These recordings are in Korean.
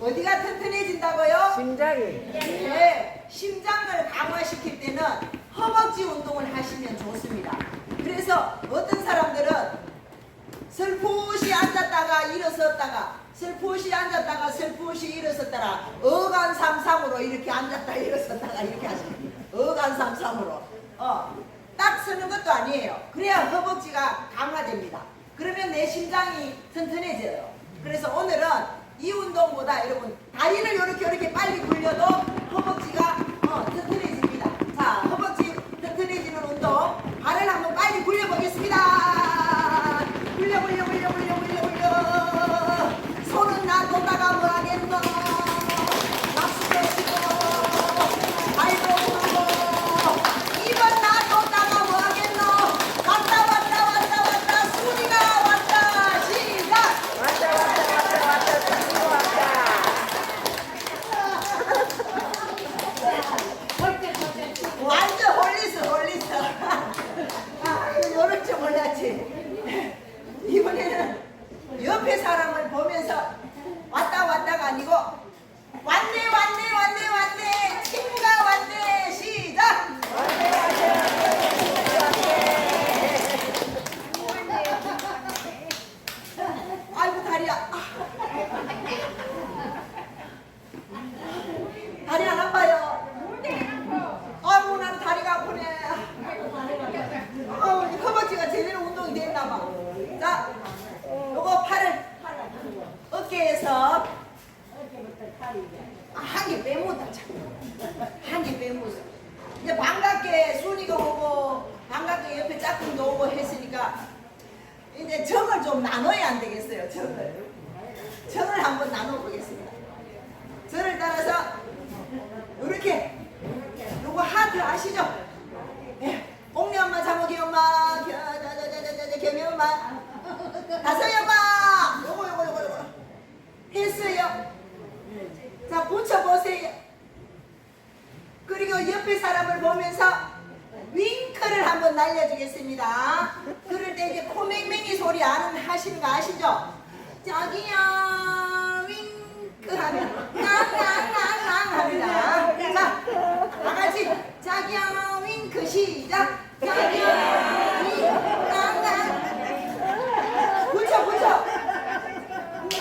어디가 튼튼해진다고요? 심장이 네, 심장을 강화시킬 때는 허벅지 운동을 하시면 좋습니다. 그래서 어떤 사람들은 슬프시 앉았다가 일어섰다가 슬프시 앉았다가 슬프시 일어섰다가 어간삼삼으로 이렇게 앉았다 일어섰다가 이렇게 하시는 어간삼삼으로 어, 딱 서는 것도 아니에요. 그래야 허벅지가 강화됩니다. 그러면 내 심장이 튼튼해져요. 그래서 오늘은 이 운동보다 여러분 다리를 이렇게 이렇게 빨리 굴려도 허벅지가 어, 튼튼해집니다. 자, 허벅지 튼튼해지는 운동 발을 한번 빨리 굴려보겠습니다. 굴려 굴려 굴려 굴려 굴려 굴려 손은 놔뒀다가 뭐 하겠노 박수도 치고 발도 굴고 입은 놔뒀다가 뭐 하겠노 왔다 왔다 왔다 왔다 소리가 왔다 시작 왔다 왔다 왔다 왔다 들고 왔다 완전 홀리스 홀리스 아 이거 요럴 줄 몰랐지 이번에는 옆에 사람을 보면서 왔다 왔다가 아니고 왔네 왔네 왔네 왔네 친구가 왔네 시작 아이고 다리야 아. 다리 안 아파요 아이고 나는 다리가 아프네. 아우 이 허벅지가 제대로 운동이 됐나 봐. 자, 요거 팔을 어깨에서 아, 한개 빼묻다 참. 한개 빼묻어. 이제 반갑게 순이가 오고 반갑게 옆에 짝꿍도 오고 했으니까 이제 정을 좀 나눠야 안 되겠어요. 정을. 정을 한번 나눠보겠습니다. 저를 따라서 이렇게 요거 하트 아시죠? 예. 옥리 엄마, 장옥이 엄마, 겨, 저, 저, 저, 저, 저, 저, 겸이 엄마, 다섯이 엄마, 요거, 요거, 요거, 요거. 했어요. 자, 붙여보세요. 그리고 옆에 사람을 보면서 윙크를 한번 날려주겠습니다. 그럴 때 이제 코맹맹이 소리 아는 하시는 거 아시죠? 자기야, 윙크 하면, 낭낭낭낭 합니다. 자, 다 같이, 자기야, 윙크 시작. 자기야, 윙크, 낭낭. 붙여, 붙여.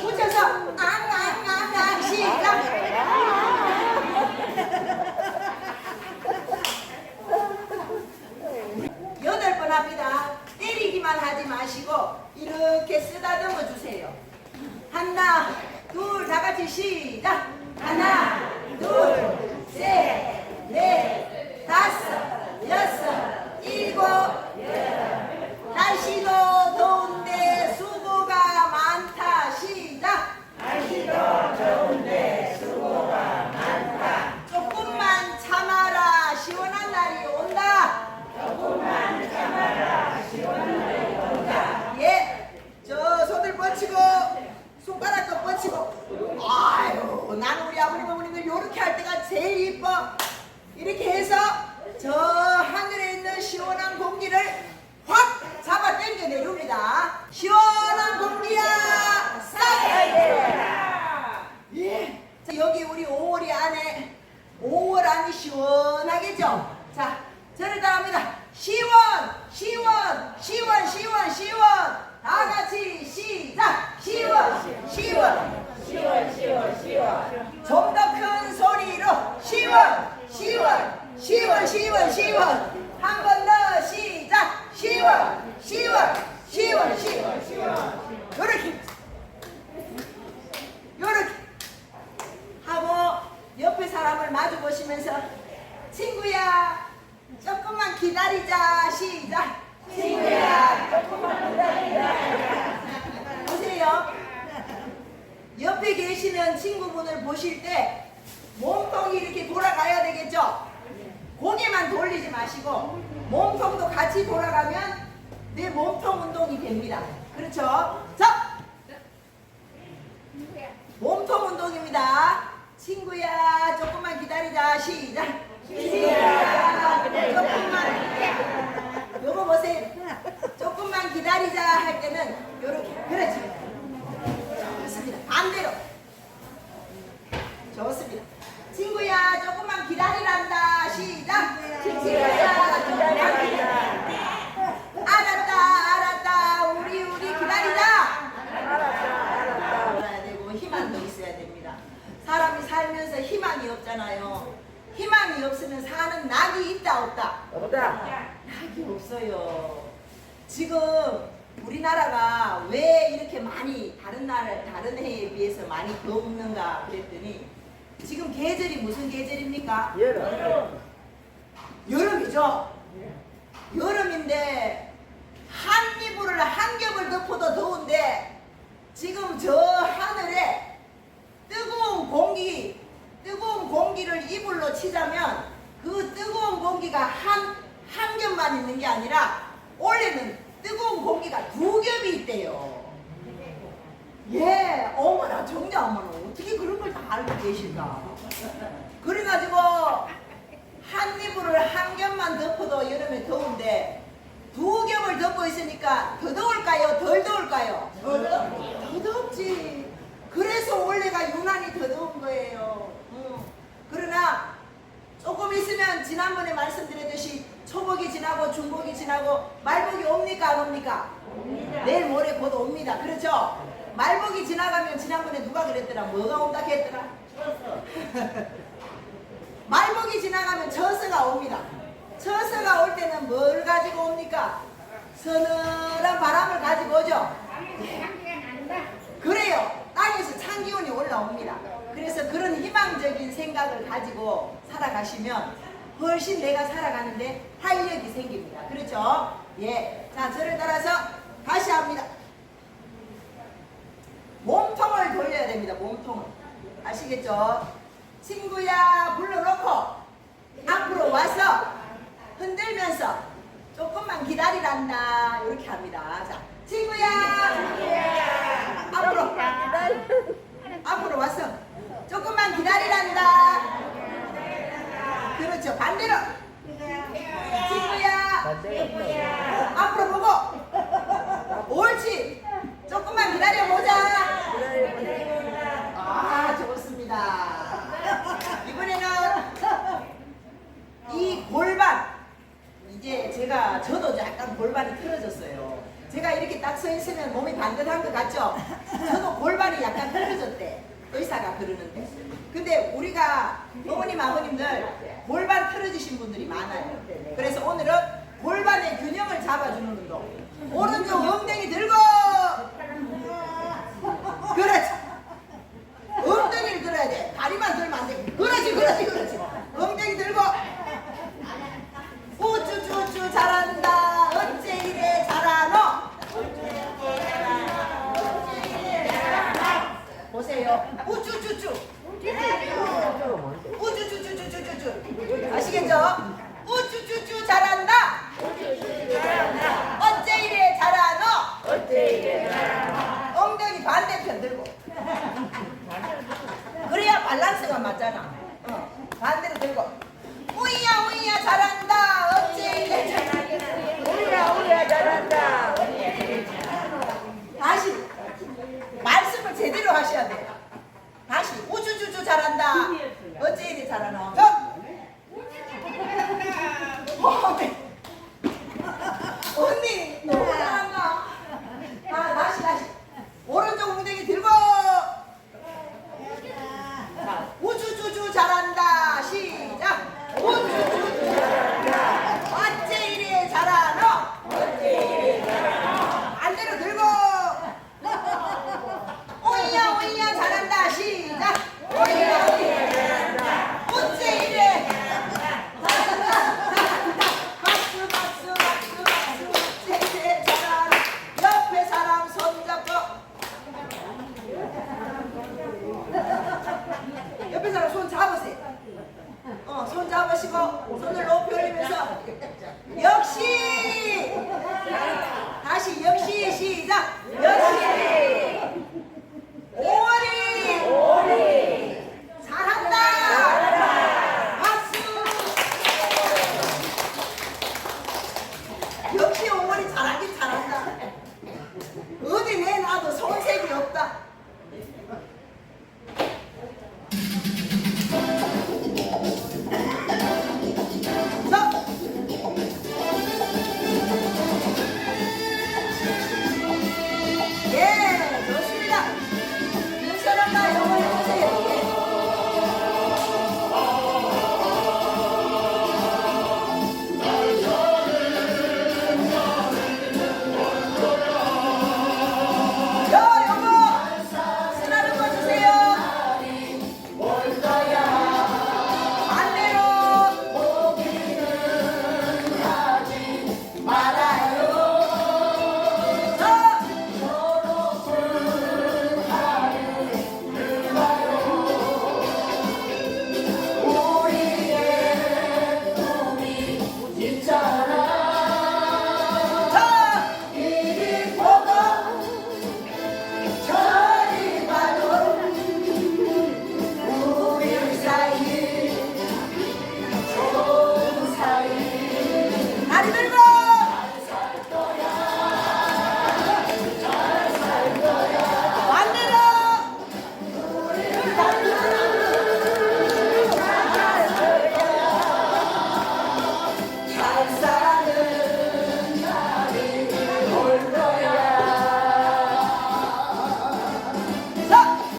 붙여서, 앙앙앙앙 시작. 여덟 번 합니다. 때리기만 하지 마시고 이렇게 쓰다듬어 주세요. 하나, 둘, 다 같이 시작. 하나, 둘, 셋, 넷, 다섯, 여섯, 일곱, 여덟. 날씨도 더운데 수고가 많다. 시작. 날씨도 더운데 수고가 많다. 조금만 참아라. 시원한 날이 온다. 예, 저 손을 뻗치고 손가락도 뻗치고 아유 나는 우리 아버님 어머님들 요렇게 할 때가 제일 이뻐 이렇게 해서 저 하늘에 있는 시원한 공기를 확 잡아 당겨 내립니다 시원한 공기야 싹 예. 자, 여기 우리 5월이 안에 5월 안이 시원하겠죠? 자, 저를 따라합니다. 시원, 시원, 시원, 시원, 시원. 다 같이 시작. 시원, 시원. 시원 시원 시원 좀 더 큰 소리로 시원, 시원, 시원, 시원, 시원. 한 번 더 시작. 시원, 시원, 시원, 시원, 시원. 요렇게. 요렇게. 하고 옆에 사람을 마주 보시면서 친구야 조금만 기다리자. 시작. 친구야 조금만 기다리자 보세요. 옆에 계시는 친구분을 보실 때 몸통이 이렇게 돌아가야 되겠죠? 고개만 돌리지 마시고 몸통도 같이 돌아가면 내 몸통 운동이 됩니다. 그렇죠? 자. 몸통 운동입니다. 친구야 조금만 기다리자. 시작. 조금만. 요거 보세요. 조금만 기다리자 할 때는 요렇게. 그렇지. 좋습니다. 반대로. 좋습니다. 친구야, 조금만 기다리란다. 시작. 친구야, 조금만 기다리란다. 알았다, 알았다. 우리, 우리 기다리자. 알아야 되고 희망도 있어야 됩니다. 사람이 살면서 희망이 없잖아요. 희망이 없으면 사는 낙이 있다 없다. 없다. 낙이 없어요. 지금 우리나라가 왜 이렇게 많이 다른 날 다른 해에 비해서 많이 덥는가 그랬더니 지금 계절이 무슨 계절입니까? 여름. 여름이죠. 여름인데 한 이불을 한 겹을 덮어도 더운데 지금 저 하늘에 뜨거운 공기, 뜨거운 공기를 이불로 치자면 그 뜨거운 공기가 한, 한 겹만 있는 게 아니라 원래는 뜨거운 공기가 두 겹이 있대요. 예, 어머나, 정작 어머나, 어떻게 그런 걸 다 알고 계실까? 그래가지고 한 이불을 한 겹만 덮어도 여름에 더운데 두 겹을 덮고 있으니까 더 더울까요? 덜 더울까요? 더. 더 덥지. 그래서 원래가 유난히 더 더운 거예요. 음. 그러나 조금 있으면 지난번에 말씀드렸듯이 초복이 지나고 중복이 지나고 말복이 옵니까 안 옵니까? 내일 모레 곧 옵니다. 그렇죠? 말복이 지나가면 지난번에 누가 그랬더라? 뭐가 온다 했더라? 말복이 지나가면 처서가 옵니다. 처서가 올 때는 뭘 가지고 옵니까? 서늘한 바람을 가지고 오죠. 그래요. 땅에서 찬 기운이 올라옵니다. 그래서 그런 희망적인 생각을 가지고 살아가시면 훨씬 내가 살아가는데 활력이 생깁니다. 그렇죠? 예. 자, 저를 따라서 다시 합니다. 몸통을 돌려야 됩니다. 몸통을. 아시겠죠? 친구야 불러놓고 앞으로 와서 흔들면서 조금만 기다리란다. 이렇게 합니다. 자, 친구야. 앞으로. 앞으로 와서 조금만 기다리란다. 그렇죠. 반대로. 친구야. 반대로. 골반이 틀어졌어요. 제가 이렇게 딱 서 있으면 몸이 반듯한 것 같죠? 저도 골반이 약간 틀어졌대. 의사가 그러는데. 근데 우리가 어머님, 아버님들 골반 틀어지신 분들이 많아요. 그래서 오늘은 골반의 균형을 잡아주는 운동. 오른쪽 엉덩이 들고! 그렇지. 엉덩이를 들어야 돼. 다리만 들면 안 돼. 그렇지, 그렇지, 그렇지. 엉덩이 들고! 밸런스가 맞잖아. 어, 반대로 들고. 우이야 우이야 잘한다. 어찌 이래 잘하겠어. 우이야 우이야 잘한다. 다시 말씀을 제대로 하셔야 돼. 다시 우주주주 잘한다. 어찌 이리 잘하나. 어?